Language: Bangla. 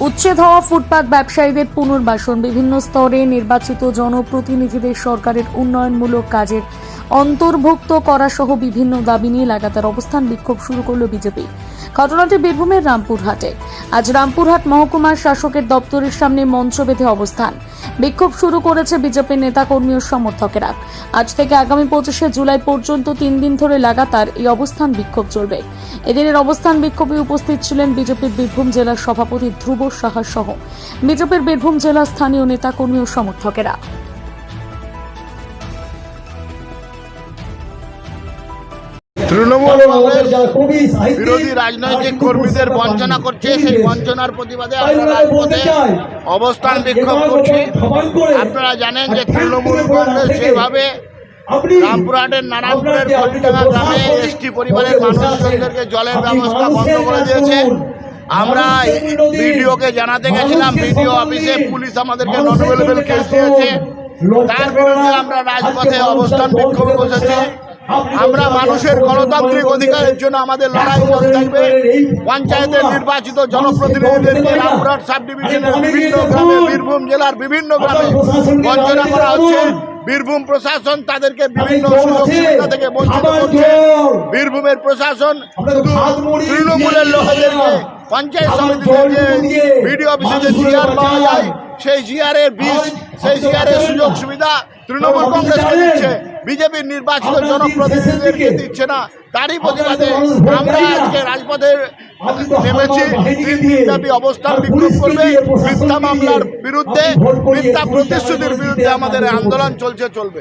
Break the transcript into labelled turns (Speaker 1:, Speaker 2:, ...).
Speaker 1: উচ্ছেদ হওয়া ফুটপাত ব্যবসায়ীদের পুনর্বাসন বিভিন্ন স্তরে নির্বাচিত জনপ্রতিনিধিদের সরকারের উন্নয়নমূলক কাজের অন্তর্ভুক্ত করা সহ বিভিন্ন দাবি নিয়ে লাগাতার অবস্থান বিক্ষোভ শুরু করল বিজেপি। ঘটনাটি বীরভূমের রামপুরহাটে। আজ রামপুরহাট মহকুমার শাসকের দপ্তরের সামনে মঞ্চ বেঁধে অবস্থান। বিক্ষোভ শুরু করেছে বিজেপির নেতাকর্মী ও সমর্থকেরা। আজ থেকে আগামী পঁচিশে জুলাই পর্যন্ত তিন দিন ধরে লাগাতার এই অবস্থান বিক্ষোভ চলবে। এদিনের অবস্থান বিক্ষোভে উপস্থিত ছিলেন বিজেপির বীরভূম জেলার সভাপতি ধ্রুব সাহা সহ। বিজেপির বীরভূম জেলার স্থানীয় নেতাকর্মী ও সমর্থকেরা।
Speaker 2: তৃণমূল বিরোধী
Speaker 3: বিরোধী
Speaker 2: রাজনৈতিক কর্মীদের বঞ্চনা করছে সেই বঞ্চনার প্রতিবাদে আমরা রাজপথে অবস্থান বিক্ষোভ করছি। আপনারা জানেন যে তৃণমূল কংগ্রেস যেভাবে রামপুরহাটের নারায়ণপুরের কলিডাঙ্গা গ্রামে এসটি পরিবারের মানুষজনদেরকে জলের ব্যবস্থা বন্ধ করে দিয়েছে। আমরা বিডিওকে জানাতে গেছিলাম বিডিও অফিসে পুলিশ আমাদেরকে নন অ্যাভেলেবেল কেস দিয়েছে। তার বিরুদ্ধে আমরা রাজপথে অবস্থান বিক্ষোভ বসেছি। আমরা মানুষের গণতান্ত্রিক অধিকারের জন্য আমাদের লড়াই চলতে থাকবে পঞ্চায়েতের নির্বাচিত জনপ্রতিনিধিদেরকে রামপুরহাট সাব ডিভিশনের বিভিন্ন গ্রামে বীরভূম জেলার বিভিন্ন গ্রামে বঞ্চনা করা হচ্ছে। বীরভূম প্রশাসন তাদেরকে বিভিন্ন সুযোগ সুবিধা থেকে বঞ্চিত করছে। বীরভূমের প্রশাসন তৃণমূলের লোকেদেরকে পঞ্চায়েত সমিতিতে যে বিডিও অফিসে যে জিআর পাওয়া যায় সেই জিআরের বীজ সেই জিআরের সুযোগ সুবিধা তৃণমূল কংগ্রেসকে দিচ্ছে? বিজেপির নির্বাচিত জনপ্রতিনিধিদেরকে দিচ্ছে না। তারই প্রতিবাদে আমরা আজকে রাজপথে নেমেছি। তিন দিনব্যাপী অবস্থান বিক্ষোভ করবে। মিথ্যা মামলার বিরুদ্ধে মিথ্যা প্রতিশ্রুতির বিরুদ্ধে আমাদের আন্দোলন চলছে চলবে।